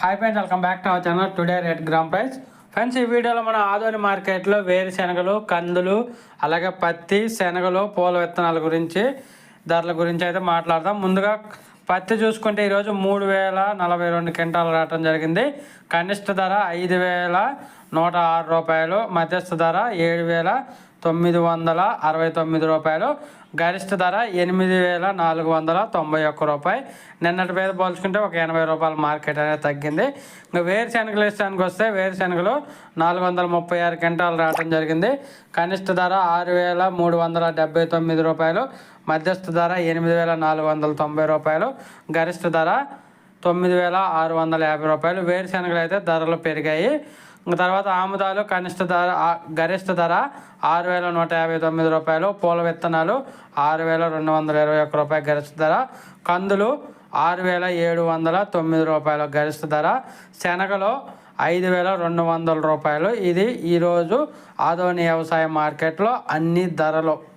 Hi friends welcome back to our channel today rate gram price friends ఈ వీడియోలో మన ఆదోని మార్కెట్లో వేరుశెనగలు కందులు అలాగే పత్తి శనగలు పూల విత్తనాల గురించి ధరల గురించి అయితే మాట్లాడదాం. ముందుగా పత్తి చూసుకుంటే ఈరోజు మూడు వేల నలభై రెండు క్వింటాలు రావడం జరిగింది. కనిష్ట ధర ఐదు వేల నూట ఆరు రూపాయలు మధ్యస్థ ధర ఏడు వేల తొమ్మిది వందల అరవై తొమ్మిది రూపాయలు. గరిష్ట ధర ఎనిమిది వేల నాలుగు వందల తొంభై ఒక్క రూపాయి. నిన్నటి మీద పోల్చుకుంటే ఒక ఎనభై రూపాయల మార్కెట్ అనేది తగ్గింది. ఇంకా వేరుశెనగలు ఇష్టానికి వస్తే వేరుశెనగలు నాలుగు వందల ముప్పై ఆరు క్వింటాలు రావడం జరిగింది. కనిష్ట ధర ఆరు వేల మూడు వందల డెబ్బై తొమ్మిది రూపాయలు. మధ్యస్థ ధర ఎనిమిది వేల నాలుగు వందల తొంభై రూపాయలు. గరిష్ట ధర తొమ్మిది వేల ఆరు వందల యాభై రూపాయలు. వేరుశెనగలు అయితే ధరలు పెరిగాయి. తర్వాత ఆముదాలు కనిష్ట ధర గరిష్ట ధర ఆరు వేల నూట యాభై తొమ్మిది రూపాయలు పూల విత్తనాలు ఆరు వేల రెండు వందల ఇరవై ఒక్క రూపాయలు గరిష్ట ధర. కందులు ఆరు వేల ఏడు వందల తొమ్మిది రూపాయల గరిష్ట ధర. శనగలో ఐదు వేల రెండు వందల రూపాయలు. ఇది ఈరోజు ఆదోని వ్యవసాయ మార్కెట్లో అన్ని ధరలు.